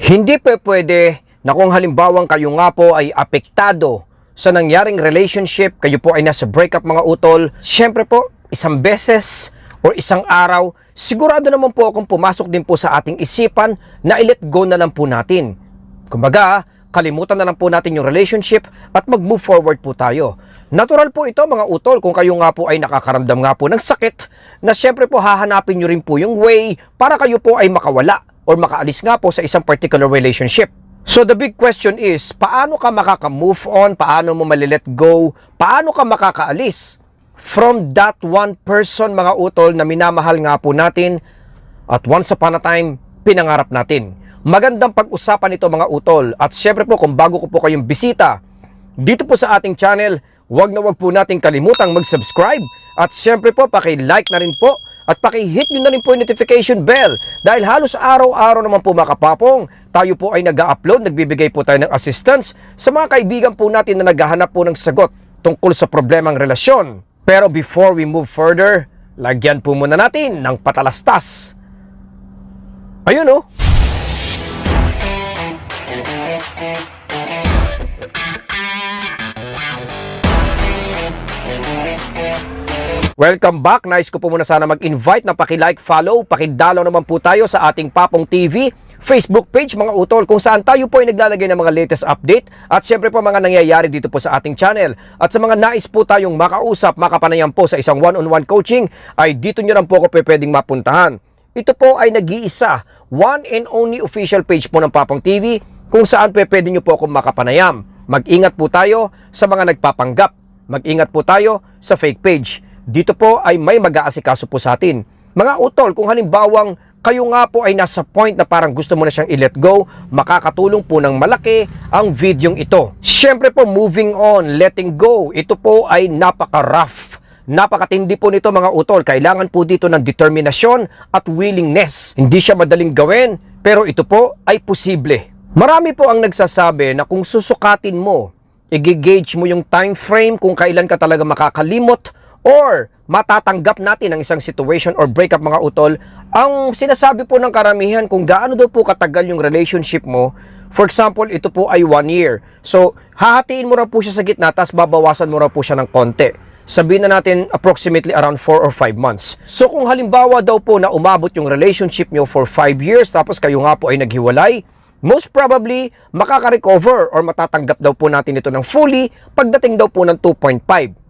Hindi pa pwede na kung halimbawang kayo nga po ay apektado sa nangyaring relationship, kayo po ay nasa breakup mga utol, syempre po, isang beses o isang araw, sigurado naman po akong pumasok din po sa ating isipan na i-let go na lang po natin. Kumbaga, kalimutan na lang po natin yung relationship at mag-move forward po tayo. Natural po ito mga utol kung kayo nga po ay nakakaramdam nga po ng sakit na syempre po hahanapin nyo rin po yung way para kayo po ay makawala or makaalis nga po sa isang particular relationship. So the big question is, paano ka makaka-move on? Paano mo malilet go? Paano ka makakaalis from that one person mga utol na minamahal nga po natin at once upon a time, pinangarap natin. Magandang pag-usapan ito mga utol. At syempre po kung bago ko po kayong bisita, dito po sa ating channel, wag na wag po nating kalimutang mag-subscribe. At syempre po, paki-like na rin po at paki-hit nyo na rin po yung notification bell. Dahil halos araw-araw naman po makapapong, tayo po ay nag-upload, nagbibigay po tayo ng assistance sa mga kaibigan po natin na naghahanap po ng sagot tungkol sa problemang relasyon. Pero before we move further, lagyan po muna natin ng patalastas. Ayun oh. Welcome back. Nice ko po muna sana mag-invite na paki-like, follow, paki-dalaw naman po tayo sa ating Papong TV Facebook page mga utol kung saan tayo po ay naglalagay ng mga latest update at syempre po mga nangyayari dito po sa ating channel. At sa mga nais po tayong makausap, makapanayam po sa isang one-on-one coaching ay dito nyo lang po ako pwedeng mapuntahan. Ito po ay nag-iisa, one and only official page po ng Papong TV kung saan po pwede nyo po akong makapanayam. Mag-ingat po tayo sa mga nagpapanggap. Mag-ingat po tayo sa fake page. Dito po ay may mag-aasikaso po sa atin. Mga utol, kung halimbawang kayo nga po ay nasa point na parang gusto mo na siyang i-let go, makakatulong po ng malaki ang videong ito. Siyempre po, moving on, letting go, ito po ay napaka-rough. Napakatindi po nito mga utol. Kailangan po dito ng determinasyon at willingness. Hindi siya madaling gawin, pero ito po ay posible. Marami po ang nagsasabi na kung susukatin mo, i-gauge mo yung time frame kung kailan ka talaga makakalimot or matatanggap natin ang isang situation or breakup mga utol, ang sinasabi po ng karamihan kung gaano daw po katagal yung relationship mo, for example, ito po ay one year. So, hahatiin mo raw po siya sa gitna, tapos babawasan mo raw po siya ng konti. Sabihin na natin approximately around 4 or 5 months. So, kung halimbawa daw po na umabot yung relationship nyo for 5 years, tapos kayo nga po ay naghiwalay, most probably, makaka-recover or matatanggap daw po natin ito ng fully pagdating daw po ng 2.5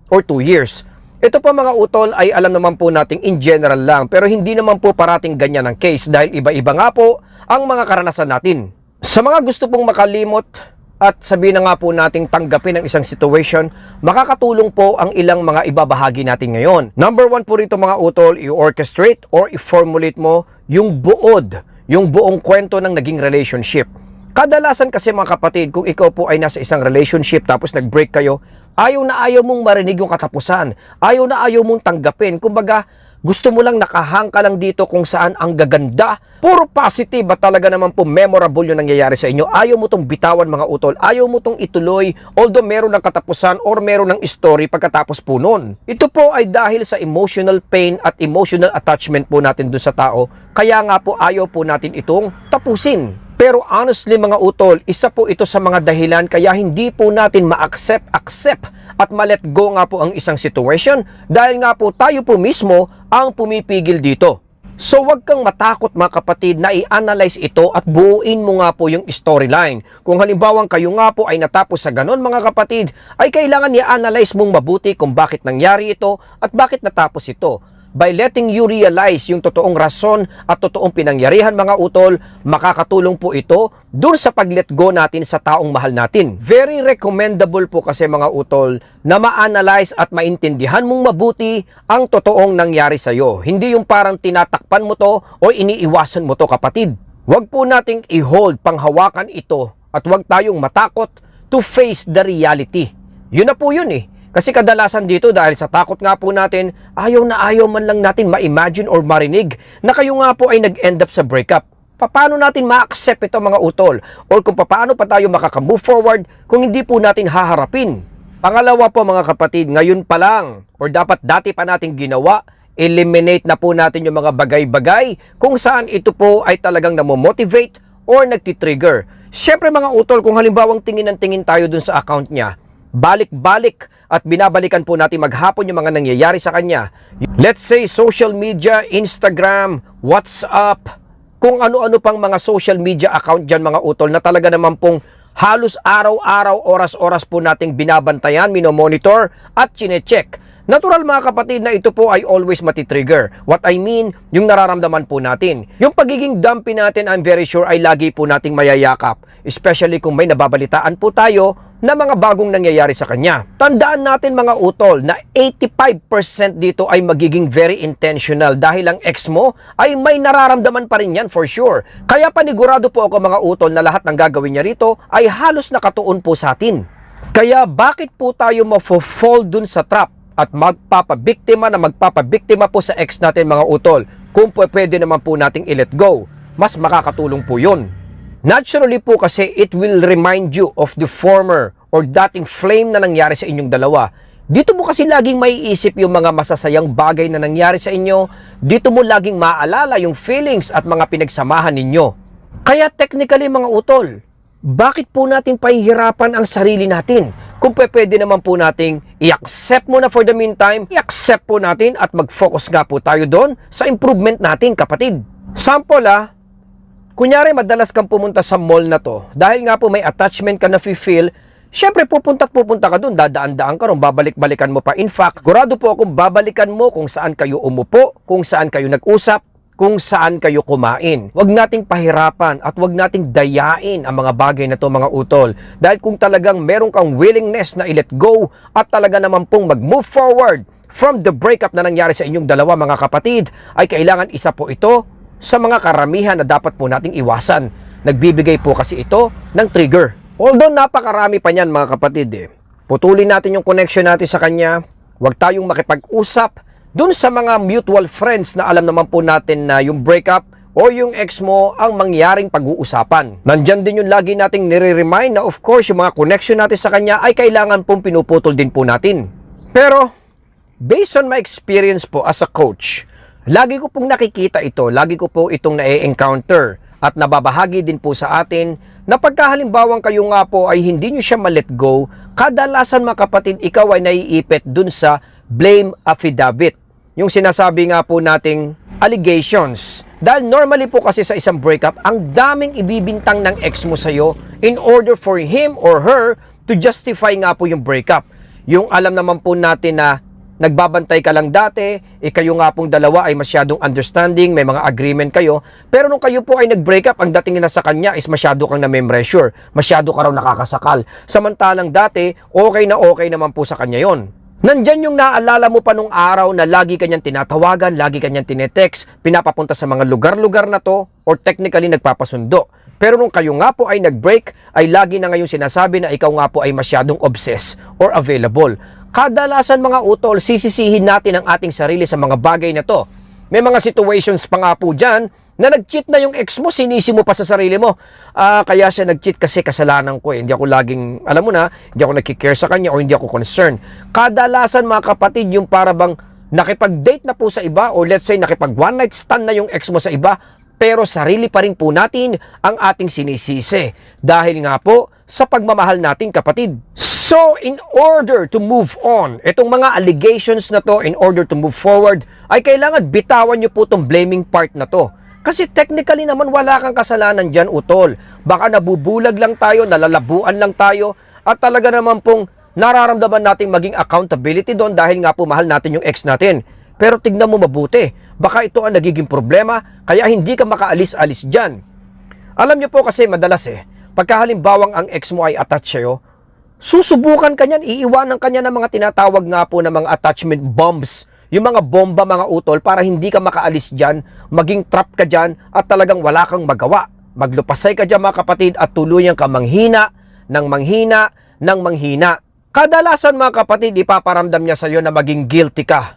or 2 years. Ito po mga utol ay alam naman po nating in general lang pero hindi naman po parating ganyan ang case dahil iba-iba nga po ang mga karanasan natin. Sa mga gusto pong makalimot at sabihin na nga po nating tanggapin ang isang situation, makakatulong po ang ilang mga ibabahagi natin ngayon. Number one po rito mga utol, i-orchestrate or i-formulate mo yung buod, yung buong kwento ng naging relationship. Kadalasan kasi mga kapatid, kung ikaw po ay nasa isang relationship tapos nag-break kayo, ayaw na ayaw mong marinig yung katapusan. Ayaw na ayaw mong tanggapin. Kumbaga, gusto mo lang nakahang ka lang dito kung saan ang gaganda. Puro positive at talaga naman po memorable yung nangyayari sa inyo. Ayaw mo tong bitawan mga utol. Ayaw mo tong ituloy although meron ng katapusan or meron ng story pagkatapos po nun. Ito po ay dahil sa emotional pain at emotional attachment po natin dun sa tao. Kaya nga po ayaw po natin itong tapusin. Pero honestly mga utol, isa po ito sa mga dahilan kaya hindi po natin ma-accept, accept at ma-let go nga po ang isang situation dahil nga po tayo po mismo ang pumipigil dito. So wag kang matakot mga kapatid na i-analyze ito at buuin mo nga po yung storyline. Kung halimbawang kayo nga po ay natapos sa ganon mga kapatid, ay kailangan i-analyze mong mabuti kung bakit nangyari ito at bakit natapos ito by letting you realize yung totoong rason at totoong pinangyarihan mga utol, makakatulong po ito dun sa pag-let go natin sa taong mahal natin. Very recommendable po kasi mga utol na ma-analyze at maintindihan mong mabuti ang totoong nangyari sa iyo. Hindi yung parang tinatakpan mo to o iniiwasan mo to kapatid. Huwag po nating i-hold panghawakan ito at huwag tayong matakot to face the reality. Yun na po yun eh. Kasi kadalasan dito dahil sa takot nga po natin, ayaw na ayaw man lang natin ma-imagine or marinig na kayo nga po ay nag-end up sa breakup. Paano natin ma-accept ito mga utol? Or kung paano pa tayo makaka-move forward kung hindi po natin haharapin? Pangalawa po mga kapatid, ngayon pa lang or dapat dati pa natin ginawa, eliminate na po natin yung mga bagay-bagay kung saan ito po ay talagang namomotivate or nagtitrigger. Siyempre mga utol, kung halimbawang tingin ng tingin tayo dun sa account niya, balik-balik at binabalikan po natin maghapon yung mga nangyayari sa kanya. Let's say social media, Instagram, WhatsApp, kung ano-ano pang mga social media account dyan mga utol na talaga naman pong halos araw-araw, oras-oras po nating binabantayan, minomonitor at chinecheck. Natural mga kapatid na ito po ay always matitrigger. What I mean, yung nararamdaman po natin. Yung pagiging dumpy natin, I'm very sure ay lagi po nating mayayakap. Especially kung may nababalitaan po tayo na mga bagong nangyayari sa kanya. Tandaan natin mga utol na 85% dito ay magiging very intentional dahil ang ex mo ay may nararamdaman pa rin yan for sure. Kaya panigurado po ako mga utol na lahat ng gagawin niya rito ay halos nakatuon po sa atin. Kaya bakit po tayo mafo-fall dun sa trap at magpapabiktima na magpapabiktima po sa ex natin mga utol kung pwede naman po nating i-let go. Mas makakatulong po yun. Naturally po kasi it will remind you of the former or dating flame na nangyari sa inyong dalawa. Dito mo kasi laging maiisip yung mga masasayang bagay na nangyari sa inyo. Dito mo laging maaalala yung feelings at mga pinagsamahan ninyo. Kaya technically mga utol, bakit po natin pahihirapan ang sarili natin? Kung pwede naman po nating i-accept muna for the meantime, i-accept po natin at mag-focus nga po tayo doon sa improvement natin kapatid. Sample ah, Kunyari, madalas kang pumunta sa mall na to, dahil nga po may attachment ka na feel, syempre pupunta pupunta ka dun, dadaan-daan ka ron, babalik-balikan mo pa. In fact, gurado po akong babalikan mo kung saan kayo umupo, kung saan kayo nag-usap, kung saan kayo kumain. Huwag nating pahirapan at huwag nating dayain ang mga bagay na to mga utol. Dahil kung talagang meron kang willingness na i-let go at talaga naman pong mag-move forward from the breakup na nangyari sa inyong dalawa mga kapatid, ay kailangan isa po ito sa mga karamihan na dapat po nating iwasan. Nagbibigay po kasi ito ng trigger. Although napakarami pa niyan mga kapatid eh. Putulin natin yung connection natin sa kanya. Huwag tayong makipag-usap dun sa mga mutual friends na alam naman po natin na yung breakup o yung ex mo ang mangyaring pag-uusapan. Nandyan din yung lagi nating nire-remind na of course yung mga connection natin sa kanya ay kailangan pong pinuputol din po natin. Pero, based on my experience po as a coach, Lagi ko pong nakikita ito, lagi ko po itong na-encounter at nababahagi din po sa atin na pagkahalimbawang kayo nga po ay hindi nyo siya ma-let go, kadalasan mga kapatid, ikaw ay naiipit dun sa blame affidavit. Yung sinasabi nga po nating allegations. Dahil normally po kasi sa isang breakup, ang daming ibibintang ng ex mo sa'yo in order for him or her to justify nga po yung breakup. Yung alam naman po natin na nagbabantay ka lang dati, eh kayo nga pong dalawa ay masyadong understanding, may mga agreement kayo, pero nung kayo po ay nag-break up, ang dating na sa kanya is masyado kang na-pressure, masyado ka raw nakakasakal. Samantalang dati, okay na okay naman po sa kanya yon. Nandyan yung naalala mo pa nung araw na lagi kanyang tinatawagan, lagi kanyang tinetext, pinapapunta sa mga lugar-lugar na to, or technically nagpapasundo. Pero nung kayo nga po ay nag-break, ay lagi na ngayong sinasabi na ikaw nga po ay masyadong obsessed or available. Kadalasan mga utol, sisisihin natin ang ating sarili sa mga bagay na to. May mga situations pa nga po dyan na nag-cheat na yung ex mo, sinisi mo pa sa sarili mo. Ah, kaya siya nag-cheat kasi kasalanan ko eh. Hindi ako laging, alam mo na, hindi ako nagkikare sa kanya o hindi ako concerned. Kadalasan mga kapatid, yung para bang nakipag-date na po sa iba or let's say nakipag one night stand na yung ex mo sa iba, pero sarili pa rin po natin ang ating sinisisi. Dahil nga po, sa pagmamahal natin kapatid. So, in order to move on, itong mga allegations na to, in order to move forward, ay kailangan bitawan nyo po itong blaming part na to. Kasi technically naman wala kang kasalanan dyan, utol. Baka nabubulag lang tayo, nalalabuan lang tayo, at talaga naman pong nararamdaman nating maging accountability doon dahil nga po mahal natin yung ex natin. Pero tignan mo mabuti, baka ito ang nagiging problema, kaya hindi ka makaalis-alis dyan. Alam niyo po kasi madalas eh, pagkahalimbawang ang ex mo ay attached sa'yo, susubukan ka niyan, iiwanan ka niya ng mga tinatawag nga po ng mga attachment bombs. Yung mga bomba, mga utol, para hindi ka makaalis dyan, maging trap ka dyan, at talagang wala kang magawa. Maglupasay ka dyan mga kapatid at tuluyan ka manghina, ng manghina, ng manghina. Kadalasan mga kapatid, ipaparamdam niya sa'yo na maging guilty ka.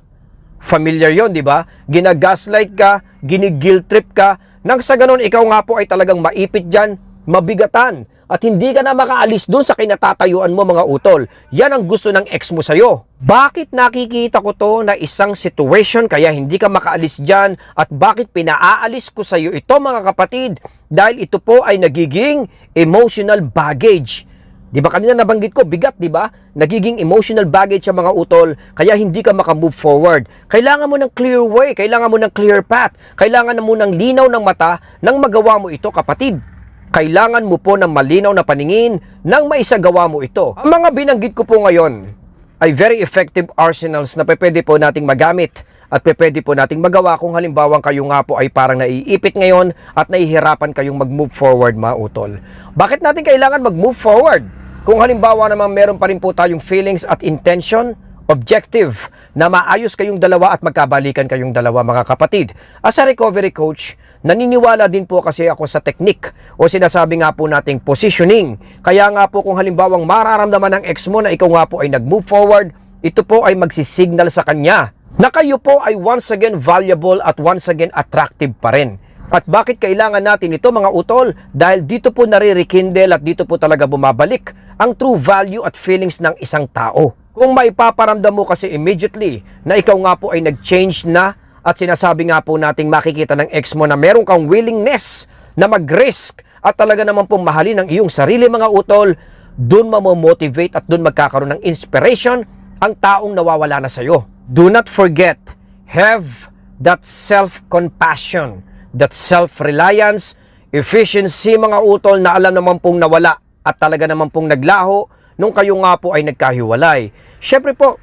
Familiar yon di ba? Ginagaslight ka, ginigil trip ka, nang sa ganun ikaw nga po ay talagang maipit dyan, mabigatan, at hindi ka na makaalis dun sa kinatatayuan mo mga utol. Yan ang gusto ng ex mo sa'yo. Bakit nakikita ko to na isang situation kaya hindi ka makaalis dyan at bakit pinaaalis ko sa'yo ito mga kapatid? dahil ito po ay nagiging emotional baggage. Di ba kanina nabanggit ko, bigat, di ba? Nagiging emotional baggage sa mga utol, kaya hindi ka makamove forward. Kailangan mo ng clear way, kailangan mo ng clear path, kailangan mo ng linaw ng mata nang magawa mo ito, kapatid. Kailangan mo po ng malinaw na paningin nang maisagawa mo ito. Ang mga binanggit ko po ngayon ay very effective arsenals na pwede po nating magamit at pwede po nating magawa kung halimbawa kayo nga po ay parang naiipit ngayon at nahihirapan kayong mag-move forward mga utol. Bakit natin kailangan mag-move forward? Kung halimbawa naman meron pa rin po tayong feelings at intention, objective, na maayos kayong dalawa at magkabalikan kayong dalawa mga kapatid. As a recovery coach, naniniwala din po kasi ako sa technique o sinasabi nga po nating positioning. Kaya nga po kung halimbawang mararamdaman ng ex mo na ikaw nga po ay nag-move forward, ito po ay magsisignal sa kanya na kayo po ay once again valuable at once again attractive pa rin. At bakit kailangan natin ito mga utol? Dahil dito po naririkindle at dito po talaga bumabalik ang true value at feelings ng isang tao. Kung maipaparamdam mo kasi immediately na ikaw nga po ay nag-change na at sinasabi nga po nating makikita ng ex mo na meron kang willingness na mag-risk at talaga naman pong mahalin ang iyong sarili mga utol, doon mamomotivate at doon magkakaroon ng inspiration ang taong nawawala na sa'yo. Do not forget, have that self-compassion, that self-reliance, efficiency mga utol na alam naman pong nawala at talaga naman pong naglaho nung kayo nga po ay nagkahiwalay. Siyempre po,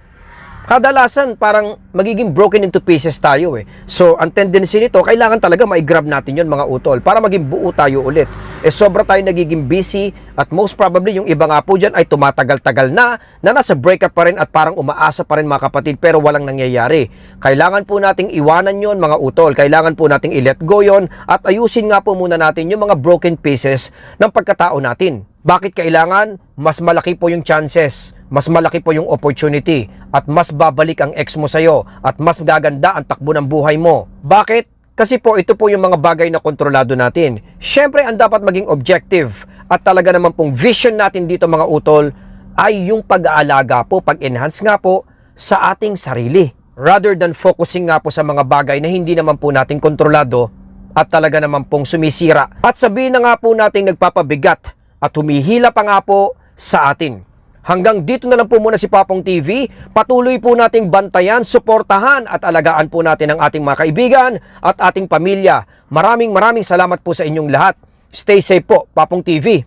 kadalasan parang magiging broken into pieces tayo eh. So, ang tendency nito, kailangan talaga mai-grab natin yon mga utol para maging buo tayo ulit. Eh, sobra tayo nagiging busy at most probably yung iba nga po dyan ay tumatagal-tagal na na nasa breakup pa rin at parang umaasa pa rin mga kapatid pero walang nangyayari. Kailangan po nating iwanan yon mga utol. Kailangan po nating i-let go yon at ayusin nga po muna natin yung mga broken pieces ng pagkatao natin. Bakit kailangan? Mas malaki po yung chances, mas malaki po yung opportunity, at mas babalik ang ex mo sa'yo, at mas gaganda ang takbo ng buhay mo. Bakit? Kasi po ito po yung mga bagay na kontrolado natin. Siyempre, ang dapat maging objective, at talaga naman pong vision natin dito mga utol, ay yung pag-aalaga po, pag-enhance nga po sa ating sarili. Rather than focusing nga po sa mga bagay na hindi naman po natin kontrolado, at talaga naman pong sumisira. At sabihin na nga po nating nagpapabigat at humihila pa nga po sa atin. Hanggang dito na lang po muna si Papong TV. Patuloy po nating bantayan, suportahan at alagaan po natin ang ating mga kaibigan at ating pamilya. Maraming maraming salamat po sa inyong lahat. Stay safe po, Papong TV.